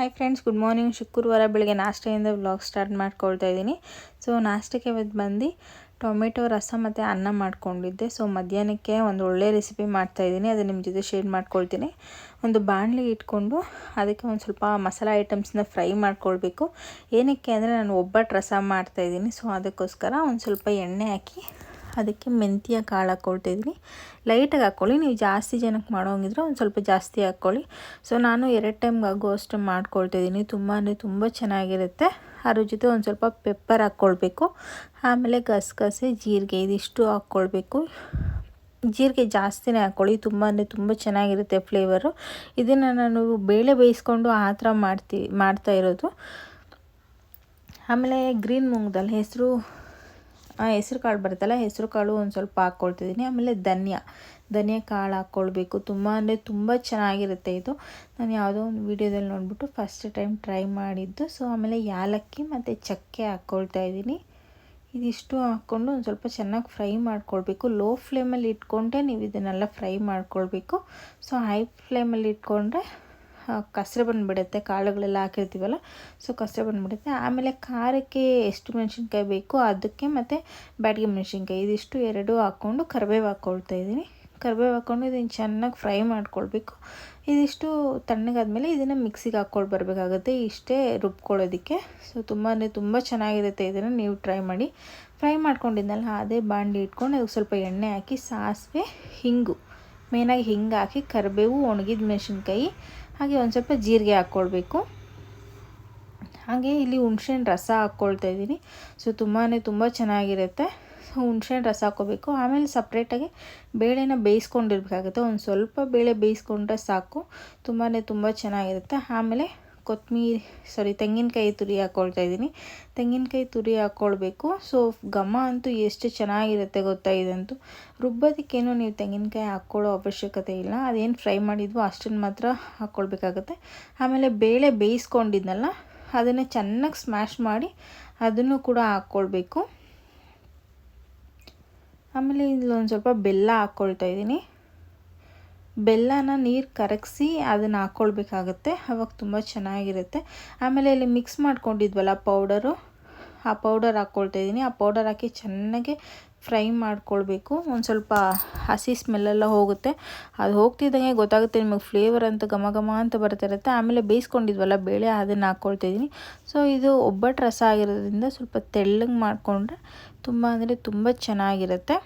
Hi friends good morning ಶುಕ್ರವಾರ ಬೆಳಗ್ಗೆ ನಾಷ್ಟೆಯಿಂದ vlog start ಮಾಡ್ಕೊಳ್ತಾ ಇದ್ದೀನಿ. ಸೊ ನಾಷ್ಟಕ್ಕೆ ಇವತ್ತು ಬಂದು ಟೊಮೆಟೊ, ರಸ ಮತ್ತು ಅನ್ನ ಮಾಡ್ಕೊಂಡಿದ್ದೆ. ಸೊ ಮಧ್ಯಾಹ್ನಕ್ಕೆ ಒಂದು ಒಳ್ಳೆ ರೆಸಿಪಿ ಮಾಡ್ತಾಯಿದ್ದೀನಿ ಅದು ನಿಮ್ಮ ಜೊತೆ ಶೇರ್ ಮಾಡ್ಕೊಳ್ತೀನಿ. ಒಂದು ಬಾಣಲಿ ಇಟ್ಕೊಂಡು ಅದಕ್ಕೆ ಒಂದು ಸ್ವಲ್ಪ ಮಸಾಲ ಐಟಮ್ಸ್ನ ಫ್ರೈ ಮಾಡ್ಕೊಳ್ಬೇಕು. ಏನಕ್ಕೆ ಅಂದರೆ ನಾನು ಒಬ್ಬಟ್ಟು ರಸ ಮಾಡ್ತಾಯಿದ್ದೀನಿ ಸೊ ಅದಕ್ಕೋಸ್ಕರ ಒಂದು ಸ್ವಲ್ಪ ಎಣ್ಣೆ ಹಾಕಿ ಅದಕ್ಕೆ ಮೆಂತ್ಯ, ಕಾಳು ಹಾಕ್ಕೊಳ್ತಾ ಇದ್ದೀನಿ ಲೈಟಾಗಿ ಹಾಕ್ಕೊಳ್ಳಿ. ನೀವು ಜಾಸ್ತಿ ಜನಕ್ಕೆ ಮಾಡೋಂಗಿದ್ರೆ ಒಂದು ಸ್ವಲ್ಪ ಜಾಸ್ತಿ ಹಾಕ್ಕೊಳ್ಳಿ. ಸೊ ನಾನು ಎರಡು ಟೈಮ್ಗೆ ಆಗೋ ಅಷ್ಟು ಮಾಡ್ಕೊಳ್ತಾ ಇದ್ದೀನಿ ತುಂಬ ಅಂದರೆ ತುಂಬ ಚೆನ್ನಾಗಿರುತ್ತೆ. ಅದ್ರ ಜೊತೆ ಒಂದು ಸ್ವಲ್ಪ ಪೆಪ್ಪರ್ ಹಾಕ್ಕೊಳ್ಬೇಕು. ಆಮೇಲೆ ಗಸಗಸೆ, ಜೀರಿಗೆ, ಇದಿಷ್ಟು ಹಾಕ್ಕೊಳ್ಬೇಕು. ಜೀರಿಗೆ ಜಾಸ್ತಿನೇ ಹಾಕ್ಕೊಳ್ಳಿ. ತುಂಬ ಅಂದರೆ ತುಂಬ ಚೆನ್ನಾಗಿರುತ್ತೆ ಫ್ಲೇವರು ಇದನ್ನು ನಾನು ಬೇಳೆ ಬೇಯಿಸ್ಕೊಂಡು ಆ ಥರ ಮಾಡ್ತಿ, ಮಾಡ್ತಾ ಇರೋದು. ಆಮೇಲೆ ಗ್ರೀನ್ ಮುಂಗ್ದಲ್ಲಿ ಹೆಸರು ಹೆಸ್ರು ಕಾಳು ಬರುತ್ತಲ್ಲ, ಹೆಸರು ಕಾಳು ಒಂದು ಸ್ವಲ್ಪ ಹಾಕ್ಕೊಳ್ತಿದ್ದೀನಿ ಆಮೇಲೆ ಧನ್ಯ. ಧನಿಯಾ ಕಾಳು ಹಾಕ್ಕೊಳ್ಬೇಕು ತುಂಬ ಅಂದರೆ ತುಂಬ ಚೆನ್ನಾಗಿರುತ್ತೆ ಇದು. ನಾನು ಯಾವುದೋ ಒಂದು ವೀಡಿಯೋದಲ್ಲಿ ನೋಡಿಬಿಟ್ಟು ಫಸ್ಟ್ ಟೈಮ್ ಟ್ರೈ ಮಾಡಿದ್ದು. ಸೊ ಆಮೇಲೆ ಯಾಲಕ್ಕಿ ಮತ್ತು ಚಕ್ಕೆ ಹಾಕ್ಕೊಳ್ತಾ ಇದ್ದೀನಿ. ಇದಿಷ್ಟು ಹಾಕ್ಕೊಂಡು ಒಂದು ಸ್ವಲ್ಪ ಚೆನ್ನಾಗಿ ಫ್ರೈ ಮಾಡ್ಕೊಳ್ಬೇಕು. ಲೋ ಫ್ಲೇಮಲ್ಲಿ ಇಟ್ಕೊಂಡೆ ನೀವು ಇದನ್ನೆಲ್ಲ ಫ್ರೈ ಮಾಡ್ಕೊಳ್ಬೇಕು. ಸೊ ಹೈ ಫ್ಲೇಮಲ್ಲಿ ಇಟ್ಕೊಂಡ್ರೆ ಕಸರೆ ಬಂದುಬಿಡುತ್ತೆ, ಕಾಳುಗಳೆಲ್ಲ ಹಾಕಿರ್ತೀವಲ್ಲ? ಸೊ ಕಸರೆ ಬಂದುಬಿಡುತ್ತೆ. ಆಮೇಲೆ ಖಾರಕ್ಕೆ ಎಷ್ಟು ಮೆಣಸಿನ್ಕಾಯಿ ಬೇಕು ಅದಕ್ಕೆ ಮತ್ತು ಬ್ಯಾಡಿಗೆ ಮೆಣಸಿನ್ಕಾಯಿ. ಇದಿಷ್ಟು ಎರಡು ಹಾಕ್ಕೊಂಡು ಕರಿಬೇವು ಹಾಕ್ಕೊಳ್ತಾ ಇದ್ದೀನಿ. ಕರಿಬೇವು ಹಾಕ್ಕೊಂಡು ಇದನ್ನು ಚೆನ್ನಾಗಿ ಫ್ರೈ ಮಾಡ್ಕೊಳ್ಬೇಕು. ಇದಿಷ್ಟು ತಣ್ಣಗಾದ್ಮೇಲೆ ಇದನ್ನು ಮಿಕ್ಸಿಗೆ ಹಾಕ್ಕೊಂಡು ಬರಬೇಕಾಗುತ್ತೆ. ಇಷ್ಟೇ ರುಬ್ಕೊಳ್ಳೋದಕ್ಕೆ. ಸೊ ತುಂಬ ತುಂಬ ಚೆನ್ನಾಗಿರುತ್ತೆ ಇದನ್ನು. ನೀವು ಟ್ರೈ ಮಾಡಿ. ಫ್ರೈ ಮಾಡ್ಕೊಂಡಿದ್ದಲ್ಲ, ಅದೇ ಬಾಂಡಿ ಇಟ್ಕೊಂಡು ಅದಕ್ಕೆ ಸ್ವಲ್ಪ ಎಣ್ಣೆ ಹಾಕಿ, ಸಾಸಿವೆ, ಹಿಂಗು. ಮೇನಾಗಿ ಹಿಂಗೆ ಹಾಕಿ ಕರಿಬೇವು, ಒಣಗಿದ ಮೆಣಸಿನ್ಕಾಯಿ ಹಾಗೆ ಒಂದು ಸ್ವಲ್ಪ ಜೀರಿಗೆ ಹಾಕ್ಕೊಳ್ಬೇಕು ಹಾಗೆ ಇಲ್ಲಿ ಹುಣ್ಸೆಹಣ್ಣು ರಸ ಹಾಕ್ಕೊಳ್ತಾ ಇದ್ದೀನಿ. ಸೊ ತುಂಬಾ ತುಂಬ ಚೆನ್ನಾಗಿರುತ್ತೆ. ಸೊ ಹುಣ್ಸೆಹಣ್ಣು ರಸ ಹಾಕ್ಕೋಬೇಕು ಆಮೇಲೆ ಸಪ್ರೇಟಾಗಿ ಬೇಳೆನ ಬೇಯಿಸ್ಕೊಂಡಿರ್ಬೇಕಾಗುತ್ತೆ. ಒಂದು ಸ್ವಲ್ಪ ಬೇಳೆ ಬೇಯಿಸ್ಕೊಂಡ್ರೆ ಸಾಕು. ತುಂಬಾ ತುಂಬ ಚೆನ್ನಾಗಿರುತ್ತೆ. ಆಮೇಲೆ ಕೊತ್ತಂಬರಿ ಸಾರಿ ತೆಂಗಿನಕಾಯಿ ತುರಿ ಹಾಕ್ಕೊಳ್ತಾ ಇದ್ದೀನಿ. ತೆಂಗಿನಕಾಯಿ ತುರಿ ಹಾಕ್ಕೊಳ್ಬೇಕು ಸೊ ಘಮ ಅಂತೂ ಎಷ್ಟು ಚೆನ್ನಾಗಿರುತ್ತೆ ಗೊತ್ತಾ ಇದಂತೂ. ರುಬ್ಬೋದಕ್ಕೇನು ನೀವು ತೆಂಗಿನಕಾಯಿ ಹಾಕ್ಕೊಳ್ಳೋ ಅವಶ್ಯಕತೆ ಇಲ್ಲ. ಅದೇನು ಫ್ರೈ ಮಾಡಿದ್ವೋ ಅಷ್ಟನ್ನು ಮಾತ್ರ ಹಾಕ್ಕೊಳ್ಬೇಕಾಗತ್ತೆ ಆಮೇಲೆ ಬೇಳೆ ಬೇಯಿಸ್ಕೊಂಡಿದ್ನಲ್ಲ, ಅದನ್ನು ಚೆನ್ನಾಗಿ ಸ್ಮ್ಯಾಶ್ ಮಾಡಿ ಅದನ್ನು ಕೂಡ ಹಾಕ್ಕೊಳ್ಬೇಕು ಆಮೇಲೆ ಇಲ್ಲೊಂದು ಸ್ವಲ್ಪ ಬೆಲ್ಲ ಹಾಕ್ಕೊಳ್ತಾ ಇದ್ದೀನಿ. ಬೆಲ್ಲನ ನೀರು ಕರಗಿಸಿ ಅದನ್ನು ಹಾಕ್ಕೊಳ್ಬೇಕಾಗತ್ತೆ ಅವಾಗ ತುಂಬ ಚೆನ್ನಾಗಿರುತ್ತೆ. ಆಮೇಲೆ ಇಲ್ಲಿ ಮಿಕ್ಸ್ ಮಾಡ್ಕೊಂಡಿದ್ವಲ್ಲ ಪೌಡರು ಆ ಪೌಡರ್ ಹಾಕ್ಕೊಳ್ತಾ ಇದ್ದೀನಿ ಆ ಪೌಡರ್ ಹಾಕಿ ಚೆನ್ನಾಗಿ ಫ್ರೈ ಮಾಡ್ಕೊಳ್ಬೇಕು. ಒಂದು ಸ್ವಲ್ಪ ಹಸಿ ಸ್ಮೆಲ್ಲೆಲ್ಲ ಹೋಗುತ್ತೆ. ಅದು ಹೋಗ್ತಿದ್ದಂಗೆ ಗೊತ್ತಾಗುತ್ತೆ ನಿಮಗೆ ಫ್ಲೇವರ್ ಅಂತ ಘಮ ಘಮ ಅಂತ ಬರ್ತಾ ಇರುತ್ತೆ. ಆಮೇಲೆ ಬೇಯಿಸ್ಕೊಂಡಿದ್ವಲ್ಲ ಬೇಳೆ, ಅದನ್ನು ಹಾಕ್ಕೊಳ್ತಾ ಇದ್ದೀನಿ ಸೊ ಇದು ಒಬ್ಬಟ್ಟು ರಸ ಆಗಿರೋದ್ರಿಂದ ಸ್ವಲ್ಪ ತೆಳ್ಳಗೆ ಮಾಡಿಕೊಂಡ್ರೆ ತುಂಬ ಅಂದರೆ ತುಂಬ ಚೆನ್ನಾಗಿರುತ್ತೆ.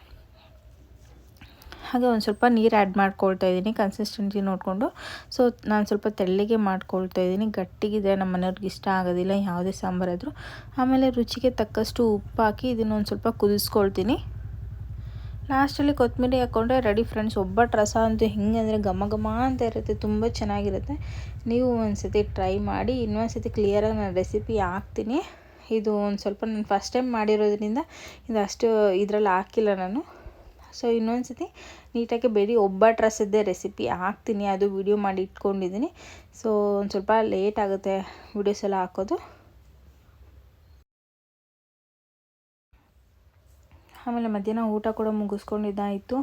ಹಾಗೆ ಒಂದು ಸ್ವಲ್ಪ ನೀರು ಆ್ಯಡ್ ಮಾಡ್ಕೊಳ್ತಾ ಇದ್ದೀನಿ ಕನ್ಸಿಸ್ಟೆನ್ಸಿ ನೋಡಿಕೊಂಡು. ಸೊ ನಾನು ಸ್ವಲ್ಪ ತೆಳ್ಳಗೆ ಮಾಡ್ಕೊಳ್ತಾ ಇದ್ದೀನಿ. ಗಟ್ಟಿಗಿದ್ರೆ ನಮ್ಮ ಮನೆಯವ್ರಿಗೆ ಇಷ್ಟ ಆಗೋದಿಲ್ಲ, ಯಾವುದೇ ಸಾಂಬಾರಾದರೂ ಆಮೇಲೆ ರುಚಿಗೆ ತಕ್ಕಷ್ಟು ಉಪ್ಪು ಹಾಕಿ ಇದನ್ನು ಒಂದು ಸ್ವಲ್ಪ ಕುದಿಸ್ಕೊಳ್ತೀನಿ. ಲಾಸ್ಟಲ್ಲಿ ಕೊತ್ತಂಬರಿ ಹಾಕ್ಕೊಂಡ್ರೆ ರೆಡಿ ಫ್ರೆಂಡ್ಸ್ ಒಬ್ಬಟ್ಟು ರಸ ಅಂತೂ ಹೆಂಗೆ ಅಂದರೆ ಘಮ ಘಮ ಅಂತ ಇರುತ್ತೆ, ತುಂಬ ಚೆನ್ನಾಗಿರುತ್ತೆ. ನೀವು ಒಂದು ಸತಿ ಟ್ರೈ ಮಾಡಿ ಇನ್ನೊಂದು ಸತಿ ಕ್ಲಿಯರಾಗಿ ನಾನು ರೆಸಿಪಿ ಹಾಕ್ತೀನಿ. ಇದು ಒಂದು ಸ್ವಲ್ಪ ನಾನು ಫಸ್ಟ್ ಟೈಮ್ ಮಾಡಿರೋದ್ರಿಂದ ಇದು ಅಷ್ಟು ಇದರಲ್ಲಿ ಹಾಕಿಲ್ಲ ನಾನು. ಸೊ ಇನ್ನೊಂದು ಸತಿ ನೀಟಾಗಿ ಬೇರೆ ಒಬ್ಬಟ್ಟು ರಸದ್ದೇ ರೆಸಿಪಿ ಹಾಕ್ತೀನಿ. ಅದು ವಿಡಿಯೋ ಮಾಡಿ ಇಟ್ಕೊಂಡಿದ್ದೀನಿ. ಸೊ ಒಂದು ಸ್ವಲ್ಪ ಲೇಟ್ ಆಗುತ್ತೆ ವಿಡಿಯೋಸ್ ಎಲ್ಲ ಹಾಕೋದು. ಆಮೇಲೆ ಮಧ್ಯಾಹ್ನ ಊಟ ಕೂಡ ಮುಗಿಸ್ಕೊಂಡಿದ್ದಾಯಿತು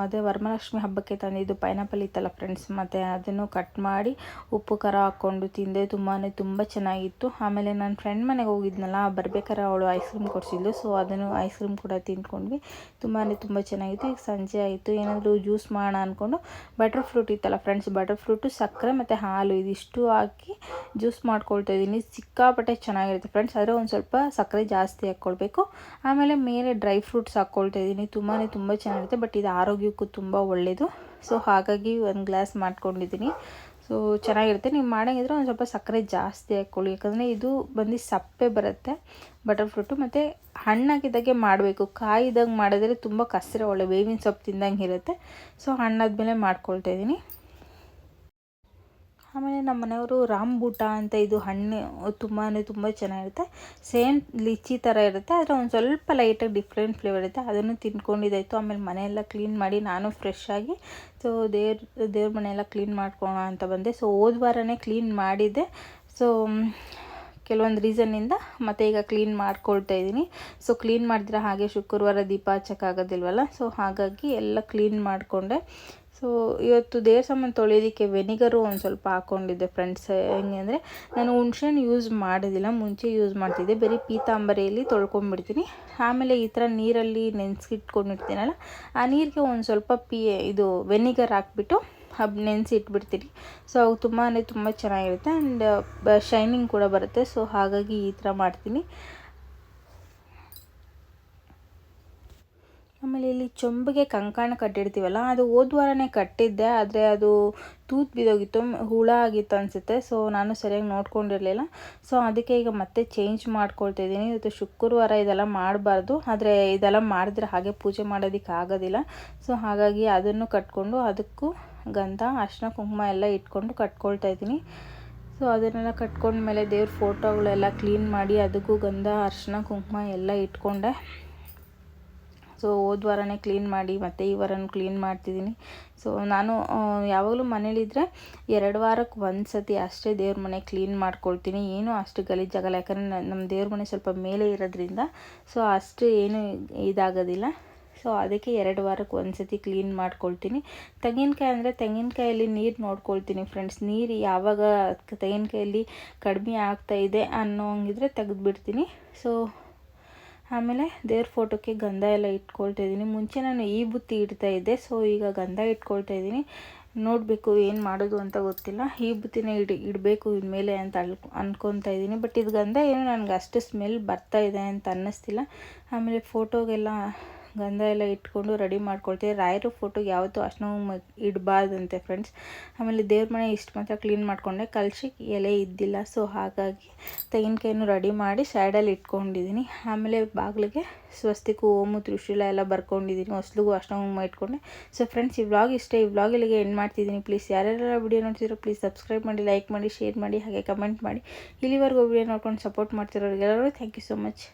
ಅದೇ ವರಮಹಾಲಕ್ಷ್ಮಿ ಹಬ್ಬಕ್ಕೆ ತಂದಿದ್ದು ಪೈನಾಪಲ್ ಇತ್ತಲ್ಲ ಫ್ರೆಂಡ್ಸ್ ಮತ್ತು ಅದನ್ನು ಕಟ್ ಮಾಡಿ ಉಪ್ಪು, ಖಾರ ಹಾಕ್ಕೊಂಡು ತಿಂದೆ. ತುಂಬಾ ತುಂಬ ಚೆನ್ನಾಗಿತ್ತು. ಆಮೇಲೆ ನನ್ನ ಫ್ರೆಂಡ್ ಮನೆಗೆ ಹೋಗಿದ್ನಲ್ಲ, ಬರ್ಬೇಕಾರೆ ಅವಳು ಐಸ್ ಕ್ರೀಮ್ ಕೊಡಿಸಿದ್ಲು. ಸೊ ಅದನ್ನು ಐಸ್ ಕ್ರೀಮ್ ಕೂಡ ತಿಂದ್ಕೊಂಡ್ವಿ. ತುಂಬಾ ತುಂಬ ಚೆನ್ನಾಗಿತ್ತು. ಈಗ ಸಂಜೆ ಆಯಿತು. ಏನಾದರೂ ಜ್ಯೂಸ್ ಮಾಡೋಣ ಅಂದ್ಕೊಂಡು ಬಟರ್ ಫ್ರೂಟ್ ಇತ್ತಲ್ಲ ಫ್ರೆಂಡ್ಸ್ ಬಟರ್ ಫ್ರೂಟು ಸಕ್ಕರೆ ಮತ್ತು ಹಾಲು. ಇದಿಷ್ಟು ಹಾಕಿ ಜ್ಯೂಸ್ ಮಾಡ್ಕೊಳ್ತಾ ಇದ್ದೀನಿ. ಸಿಕ್ಕಾಪಟ್ಟೆ ಚೆನ್ನಾಗಿರುತ್ತೆ ಫ್ರೆಂಡ್ಸ್ ಆದರೆ ಒಂದು ಸ್ವಲ್ಪ ಸಕ್ಕರೆ ಜಾಸ್ತಿ ಹಾಕ್ಕೊಳ್ಬೇಕು. ಆಮೇಲೆ ಮೇಲೆ ಡ್ರೈ ಫ್ರೂಟ್ಸ್ ಹಾಕ್ಕೊಳ್ತಾ ಇದ್ದೀನಿ. ತುಂಬಾ ತುಂಬ ಚೆನ್ನಾಗಿರುತ್ತೆ, ಬಟ್ ಇದು ಆರೋಗ್ಯಕ್ಕೂ ತುಂಬ ಒಳ್ಳೆಯದು ಸೊ ಹಾಗಾಗಿ ಒಂದು ಗ್ಲಾಸ್ ಮಾಡ್ಕೊಂಡಿದ್ದೀನಿ. ಸೊ ಚೆನ್ನಾಗಿರುತ್ತೆ. ನೀವು ಮಾಡೋಂಗಿದ್ರೆ ಒಂದು ಸ್ವಲ್ಪ ಸಕ್ಕರೆ ಜಾಸ್ತಿ ಹಾಕ್ಕೊಳ್ಳಿ ಯಾಕಂದರೆ ಇದು ಬಂದು ಸಪ್ಪೆ ಬರುತ್ತೆ, ಬಟರ್ ಫ್ರೂಟು. ಮತ್ತು ಹಣ್ಣಾಗಿದ್ದಾಗೆ ಮಾಡಬೇಕು. ಕಾಯಿದಾಗ ಮಾಡಿದ್ರೆ ತುಂಬ ಕಸರೆ ಒಳ್ಳೆ, ಬೇವಿನ ಸೊಪ್ಪು ತಿಂದಂಗೆ ಇರುತ್ತೆ. ಸೊ ಹಣ್ಣಾದ್ಮೇಲೆ ಮಾಡ್ಕೊಳ್ತಾ ಇದ್ದೀನಿ. ಆಮೇಲೆ ನಮ್ಮ ಮನೆಯವರು ರಾಂಬೂಟ ಅಂತ ಇದು ಹಣ್ಣು ತುಂಬಾ ತುಂಬ ಚೆನ್ನಾಗಿರುತ್ತೆ. ಸೇಮ್ ಲಿಚಿ ಥರ ಇರುತ್ತೆ, ಆದರೆ ಒಂದು ಸ್ವಲ್ಪ ಲೈಟಾಗಿ ಡಿಫ್ರೆಂಟ್ ಫ್ಲೇವರ್ ಇರುತ್ತೆ. ಅದನ್ನು ತಿನ್ಕೊಂಡಿದ್ದಾಯಿತು. ಆಮೇಲೆ ಮನೆಯೆಲ್ಲ ಕ್ಲೀನ್ ಮಾಡಿ ನಾನು ಫ್ರೆಶ್ ಆಗಿ ಸೊ ದೇವ್ರ ದೇವ್ರ ಮನೆಯೆಲ್ಲ ಕ್ಲೀನ್ ಮಾಡ್ಕೊಳ್ಳೋಣ ಅಂತ ಬಂದೆ. ಸೊ ಹೋದ ಕ್ಲೀನ್ ಮಾಡಿದ್ದೆ. ಸೊ ಕೆಲವೊಂದು ರೀಸನ್ನಿಂದ ಮತ್ತೆ ಈಗ ಕ್ಲೀನ್ ಮಾಡ್ಕೊಳ್ತಾ ಇದ್ದೀನಿ. ಸೊ ಕ್ಲೀನ್ ಮಾಡಿದ್ರೆ ಹಾಗೆ ಶುಕ್ರವಾರ ದೀಪ ಹಚ್ಚೋಕ್ಕಾಗೋದಿಲ್ವಲ್ಲ? ಸೊ ಹಾಗಾಗಿ ಎಲ್ಲ ಕ್ಲೀನ್ ಮಾಡಿಕೊಂಡೆ. ಸೊ ಇವತ್ತು ದೇವ್ರ ಸಾಮಾನು ತೊಳೆಯೋದಕ್ಕೆ ವೆನಿಗರು ಒಂದು ಸ್ವಲ್ಪ ಹಾಕ್ಕೊಂಡಿದ್ದೆ ಫ್ರೆಂಡ್ಸ್ ಹೆಂಗೆ ಅಂದರೆ, ನಾನು ಹುಣ್ಸೆಹಣ್ಣು ಯೂಸ್ ಮಾಡೋದಿಲ್ಲ, ಮುಂಚೆ ಯೂಸ್ ಮಾಡ್ತಿದ್ದೆ. ಬರೀ ಪೀತಾಂಬರಿಯಲ್ಲಿ ತೊಳ್ಕೊಂಡ್ಬಿಡ್ತೀನಿ. ಆಮೇಲೆ ಈ ಥರ ನೀರಲ್ಲಿ ನೆನೆಸಿಟ್ಕೊಂಡಿರ್ತೀನಲ್ಲ ಆ ನೀರಿಗೆ ಒಂದು ಸ್ವಲ್ಪ ಪಿ ಇದು ವೆನಿಗರ್ ಹಾಕ್ಬಿಟ್ಟು ಹಬ್ ನೆನೆಸಿ ಇಟ್ಬಿಡ್ತೀನಿ ಸೊ ಅವು ತುಂಬ ಅಂದರೆ ತುಂಬ ಚೆನ್ನಾಗಿರುತ್ತೆ ಆ್ಯಂಡ್ ಶೈನಿಂಗ್ ಕೂಡ ಬರುತ್ತೆ. ಸೊ ಹಾಗಾಗಿ ಈ ಥರ ಮಾಡ್ತೀನಿ. ಆಮೇಲೆ ಇಲ್ಲಿ ಚೊಂಬಿಗೆ ಕಂಕಣ ಕಟ್ಟಿರ್ತೀವಲ್ಲ, ಅದು ಹೋದ ವಾರನೇ ಕಟ್ಟಿದ್ದೆ, ಆದರೆ ಅದು ತೂತು ಬಿದ್ದೋಗಿತ್ತು, ಹುಳ ಆಗಿತ್ತು ಅನಿಸುತ್ತೆ. ಸೊ ನಾನು ಸರಿಯಾಗಿ ನೋಡ್ಕೊಂಡಿರಲಿಲ್ಲ. ಸೊ ಅದಕ್ಕೆ ಈಗ ಮತ್ತೆ ಚೇಂಜ್ ಮಾಡ್ಕೊಳ್ತಿದ್ದೀನಿ ಇವತ್ತು ಶುಕ್ರವಾರ ಇದೆಲ್ಲ ಮಾಡಬಾರ್ದು. ಆದರೆ ಇದೆಲ್ಲ ಮಾಡಿದ್ರೆ ಹಾಗೆ ಪೂಜೆ ಮಾಡೋದಕ್ಕೆ ಆಗೋದಿಲ್ಲ ಸೊ ಹಾಗಾಗಿ ಅದನ್ನು ಕಟ್ಕೊಂಡು ಅದಕ್ಕೂ ಗಂಧ, ಅರಿಶಿನ, ಕುಂಕುಮ ಎಲ್ಲ ಇಟ್ಕೊಂಡು ಕಟ್ಕೊಳ್ತಾ ಇದ್ದೀನಿ. ಸೊ ಅದನ್ನೆಲ್ಲ ಕಟ್ಕೊಂಡ್ಮೇಲೆ ದೇವ್ರ ಫೋಟೋಗಳೆಲ್ಲ ಕ್ಲೀನ್ ಮಾಡಿ ಅದಕ್ಕೂ ಗಂಧ, ಅರಿಶಿನ, ಕುಂಕುಮ ಎಲ್ಲ ಇಟ್ಕೊಂಡೆ. ಸೊ ಹೋದ ವಾರನೇ ಕ್ಲೀನ್ ಮಾಡಿ, ಮತ್ತು ಈ ವಾರನೂ ಕ್ಲೀನ್ ಮಾಡ್ತಿದ್ದೀನಿ. ಸೊ ನಾನು ಯಾವಾಗಲೂ ಮನೇಲಿದ್ದರೆ ಎರಡು ವಾರಕ್ಕೆ ಒಂದು ಸತಿ ಅಷ್ಟೇ ದೇವ್ರ ಮನೆ ಕ್ಲೀನ್ ಮಾಡ್ಕೊಳ್ತೀನಿ. ಏನೂ ಅಷ್ಟು ಗಲೀಜಾಗಲ್ಲ ಯಾಕಂದರೆ ನಮ್ಮ ದೇವ್ರ ಮನೆ ಸ್ವಲ್ಪ ಮೇಲೆ ಇರೋದ್ರಿಂದ ಸೊ ಅಷ್ಟು ಏನು ಇದಾಗೋದಿಲ್ಲ. ಸೊ ಅದಕ್ಕೆ ಎರಡು ವಾರಕ್ಕೆ ಒಂದು ಸತಿ ಕ್ಲೀನ್ ಮಾಡ್ಕೊಳ್ತೀನಿ. ತೆಂಗಿನಕಾಯಿ ಅಂದರೆ ತೆಂಗಿನಕಾಯಲ್ಲಿ ನೀರು ನೋಡ್ಕೊಳ್ತೀನಿ ಫ್ರೆಂಡ್ಸ್. ನೀರು ಯಾವಾಗ ತೆಂಗಿನಕಾಯಲ್ಲಿ ಕಡಿಮೆ ಇದೆ ಅನ್ನೋ ಹಂಗಿದ್ರೆ ತೆಗೆದುಬಿಡ್ತೀನಿ. ಸೊ ಆಮೇಲೆ ದೇವ್ರ ಫೋಟೋಕ್ಕೆ ಗಂಧ ಎಲ್ಲ ಇಟ್ಕೊಳ್ತಾ ಇದ್ದೀನಿ ಮುಂಚೆ ನಾನು ಈ ಬುತ್ತಿ ಇಡ್ತಾ ಇದ್ದೆ, ಸೊ ಈಗ ಗಂಧ ಇಟ್ಕೊಳ್ತಾ ಇದ್ದೀನಿ ನೋಡಬೇಕು ಏನು ಮಾಡೋದು ಅಂತ ಗೊತ್ತಿಲ್ಲ. ಈ ಬುತ್ತಿನ ಇಡ್, ಇಡಬೇಕು ಇನ್ಮೇಲೆ ಅಂತ ಅಲ್ ಅನ್ಕೊತಾ ಇದ್ದೀನಿ. ಬಟ್ ಇದು ಗಂಧ ಏನು ನನಗೆ ಅಷ್ಟು ಸ್ಮೆಲ್ ಬರ್ತಾ ಇದೆ ಅಂತ ಅನ್ನಿಸ್ತಿಲ್ಲ. ಆಮೇಲೆ ಫೋಟೋಗೆಲ್ಲ ಗಂಧ ಎಲ್ಲ ಇಟ್ಕೊಂಡು ರೆಡಿ ಮಾಡ್ಕೊಳ್ತೀವಿ. ರಾಯರು ಫೋಟೋಗೆ ಯಾವತ್ತೂ ಮ ಇಡಬಾರ್ದಂತೆ ಫ್ರೆಂಡ್ಸ್ ಆಮೇಲೆ ದೇವ್ರ ಮನೆ ಇಷ್ಟು ಮಾತ್ರ ಕ್ಲೀನ್ ಮಾಡಿಕೊಂಡೆ. ಕಲಸಿ ಎಲೆ ಇದ್ದಿಲ್ಲ ಸೊ ಹಾಗಾಗಿ ತೆಂಗಿನಕಾಯಿನೂ ರೆಡಿ ಮಾಡಿ ಸೈಡಲ್ಲಿ ಇಟ್ಕೊಂಡಿದ್ದೀನಿ ಆಮೇಲೆ ಬಾಗಿಲಿಗೆ ಸ್ವಸ್ತಿಕು, ಓಮು, ತ್ರಿಶೂಲ ಎಲ್ಲ ಬರ್ಕೊಂಡಿದ್ದೀನಿ ಹೊಸ್ಲಿಗೂ ಅಷ್ಟೊಂದು ಇಟ್ಕೊಂಡೆ. ಸೊ ಫ್ರೆಂಡ್ಸ್ ಈ ವ್ಲಾಗ್ ಇಷ್ಟ, ಈ ವ್ಲಾಗ್ ಇಲ್ಲಿಗೆ ಎಂಡ್ ಮಾಡ್ತಿದ್ದೀನಿ ಪ್ಲೀಸ್ ಯಾರ್ಯಾರ ವಿಡಿಯೋ ನೋಡ್ತಿದ್ರು ಪ್ಲೀಸ್ ಸಬ್ಸ್ಕ್ರೈಬ್ ಮಾಡಿ ಲೈಕ್ ಮಾಡಿ ಶೇರ್ ಮಾಡಿ, ಹಾಗೆ ಕಮೆಂಟ್ ಮಾಡಿ. ಇಲ್ಲಿವರೆಗೂ ವಿಡಿಯೋ ನೋಡ್ಕೊಂಡು ಸಪೋರ್ಟ್ ಮಾಡ್ತಿರೋರಿಗೆಲ್ಲರೂ ಥ್ಯಾಂಕ್ ಯು ಸೊ ಮಚ್